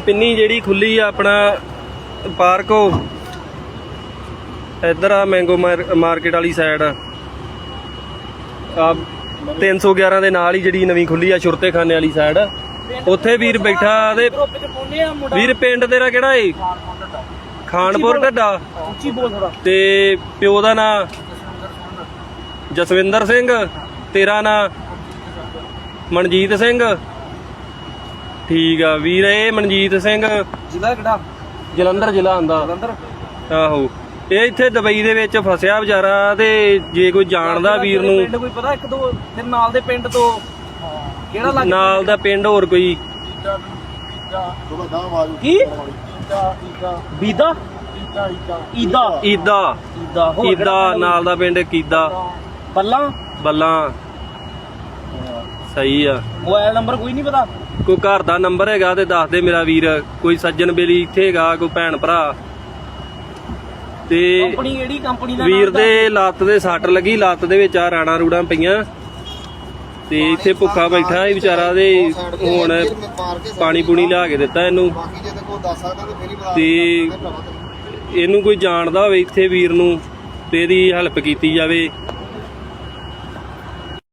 ਸਪਿੰਨੀ ਜਿਹੜੀ ਖੁੱਲੀ ਆ ਆਪਣਾ ਪਾਰਕ ਉਹ। ਇੱਧਰ ਆ ਮੈਂਗੋ ਮਾਰ- ਮਾਰਕੀਟ ਵਾਲੀ ਸਾਈਡ ਆ ਆ 311 ਦੇ ਨਾਲ ਹੀ ਜਿਹੜੀ ਨਵੀਂ ਖੁੱਲੀ ਆ ਛੁਰਤੇ ਖਾਨੇ ਵਾਲੀ ਸਾਈਡ ਉੱਥੇ ਵੀਰ ਬੈਠਾ ਤੇ ਵੀਰ ਪਿੰਡ ਤੇਰਾ ਕਿਹੜਾ ਏ? ਖਾਨਪੁਰ ਢੱਡਾ। ਉੱਚੀ ਬੋਲ ਥੋੜਾ ਤੇ ਪਿਓ ਦਾ ਨਾਂ ਜਸਵਿੰਦਰ ਸਿੰਘ ਤੇਰਾ ਨਾਂ ਮਨਜੀਤ ਸਿੰਘ। ਠੀਕ ਆ ਵੀਰ ਇਹ ਮਨਜੀਤ ਸਿੰਘ। ਜ਼ਿਲ੍ਹਾ ਕਿਹੜਾ? ਜਲੰਧਰ ਜ਼ਿਲ੍ਹਾ ਆਂਦਾ। ਜਲੰਧਰ? ਆਹੋ। ਇਹ ਇੱਥੇ ਦੁਬਈ ਦੇ ਵਿੱਚ ਫਸਿਆ ਵਿਚਾਰਾ ਤੇ ਜੇ ਕੋਈ ਜਾਣਦਾ ਵੀਰ ਨੂੰ ਪਿੰਡ ਕੋਈ ਪਤਾ ਇੱਕ ਦੋ ਫਿਰ ਨਾਲ ਦੇ ਪਿੰਡ ਤੋਂ ਕਿਹੜਾ ਲੱਗ ਨਾਲ ਦਾ ਪਿੰਡ ਹੋਰ ਕੋਈ। ਕੀ? ਬੀਦਾ? ਈਦਾ। ਈਦਾ। ਈਦਾ ਨਾਲ ਦਾ ਪਿੰਡ ਕੀਦਾ। ਬੱਲਾ। ਬੱਲਾਂ। ਸਹੀ ਆ। ਮੋਬਾਈਲ ਨੰਬਰ ਕੋਈ ਨਹੀਂ ਪਤਾ? ਕੋਈ ਘਰ ਦਾ ਨੰਬਰ ਹੈਗਾ ਤੇ ਦੱਸ ਦੇ ਮੇਰਾ ਵੀਰ। ਕੋਈ ਸੱਜਣ ਬੇਲੀ ਇੱਥੇ ਹੈਗਾ ਕੋਈ ਭੈਣ ਭਰਾ। ਤੇ ਕੰਪਨੀ ਕਿਹੜੀ? ਕੰਪਨੀ ਦਾ ਵੀਰ। ਦੇ ਲੱਤ ਦੇ ਸੱਟ ਲੱਗੀ ਲੱਤ ਦੇ ਵਿੱਚ ਆ ਰਾਣਾ ਰੂੜਾਂ ਪਈਆਂ। ਤੇ ਇੱਥੇ ਭੁੱਖਾ ਬੈਠਾ ਇਹ ਵਿਚਾਰਾ ਦੇ ਹੁਣ ਪਾਣੀ ਪੂਣੀ ਲਿਆ ਕੇ ਦਿੱਤਾ ਇਹਨੂੰ। ਤੇ ਇਹਨੂੰ ਕੋਈ ਜਾਣਦਾ ਹੋਵੇ ਇੱਥੇ ਵੀਰ ਨੂੰ ਤੇ ਇਹਦੀ ਹੈਲਪ ਕੀਤੀ ਜਾਵੇ।